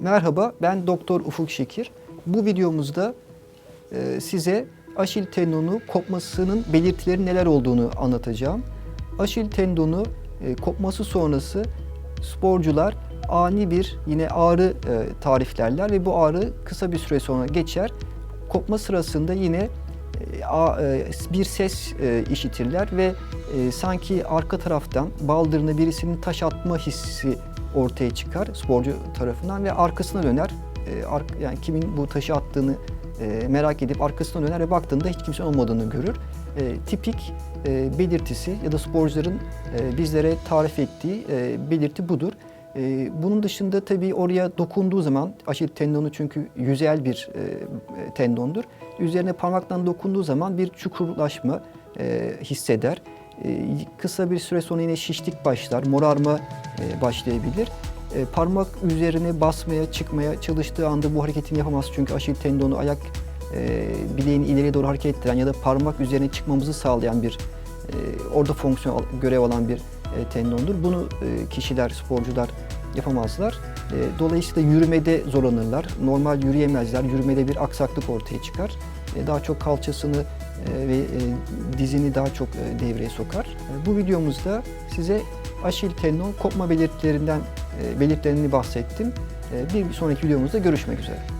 Merhaba, ben Doktor Ufuk Şekir. Bu videomuzda e, size aşil tendonu kopmasının belirtileri neler olduğunu anlatacağım. Aşil tendonu e, kopması sonrası sporcular ani bir yine ağrı e, tariflerler ve bu ağrı kısa bir süre sonra geçer. Kopma sırasında yine e, e, bir ses e, işitirler ve e, sanki arka taraftan baldırına birisinin taş atma hissi ortaya çıkar sporcu tarafından ve arkasına döner. E, ar- yani kimin bu taşı attığını e, merak edip arkasına döner ve baktığında hiç kimsenin olmadığını görür. E, tipik e, belirtisi ya da sporcuların e, bizlere tarif ettiği e, belirti budur. E, bunun dışında tabii oraya dokunduğu zaman aşil tendonu çünkü yüzeyel bir e, tendondur. Üzerine parmaktan dokunduğu zaman bir çukurlaşma e, hisseder. E, kısa bir süre sonra yine şişlik başlar, morarma e, başlayabilir. E, parmak üzerine basmaya, çıkmaya çalıştığı anda bu hareketini yapamaz çünkü aşil tendonu ayak e, bileğini ileriye doğru hareket ettiren ya da parmak üzerine çıkmamızı sağlayan bir orada fonksiyon görev alan bir tendondur. Bunu kişiler, sporcular yapamazlar. Dolayısıyla yürümede zorlanırlar. Normal yürüyemezler. Yürümede bir aksaklık ortaya çıkar. E, daha çok kalçasını e, ve e, dizini daha çok devreye sokar. Bu videomuzda size aşil tendon kopma belirtilerinden belirtilerini bahsettim. Bir sonraki videomuzda görüşmek üzere.